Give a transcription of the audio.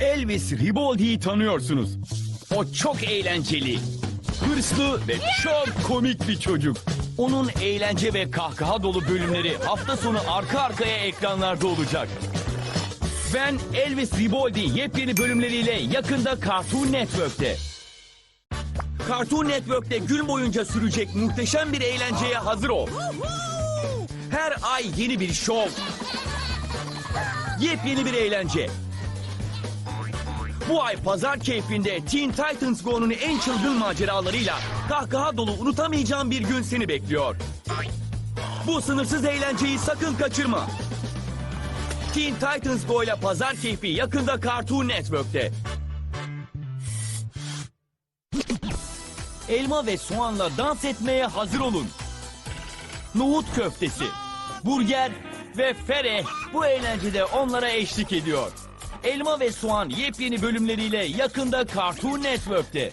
Elvis Riboldi'yi tanıyorsunuz. O çok eğlenceli, hırslı ve çok komik bir çocuk. Onun eğlence ve kahkaha dolu bölümleri hafta sonu arka arkaya ekranlarda olacak. Ben Elvis Riboldi yepyeni bölümleriyle yakında Cartoon Network'te. Cartoon Network'te gün boyunca sürecek muhteşem bir eğlenceye hazır ol. Her ay yeni bir şov. Yepyeni bir eğlence. Bu ay pazar keyfinde Teen Titans Go'nun en çılgın maceralarıyla kahkaha dolu unutamayacağın bir gün seni bekliyor. Bu sınırsız eğlenceyi sakın kaçırma. Teen Titans Go ile pazar keyfi yakında Cartoon Network'te. Elma ve soğanla dans etmeye hazır olun. Nohut köftesi, burger ve fere bu eğlencede onlara eşlik ediyor. Elma ve Soğan yepyeni bölümleriyle yakında Cartoon Network'te.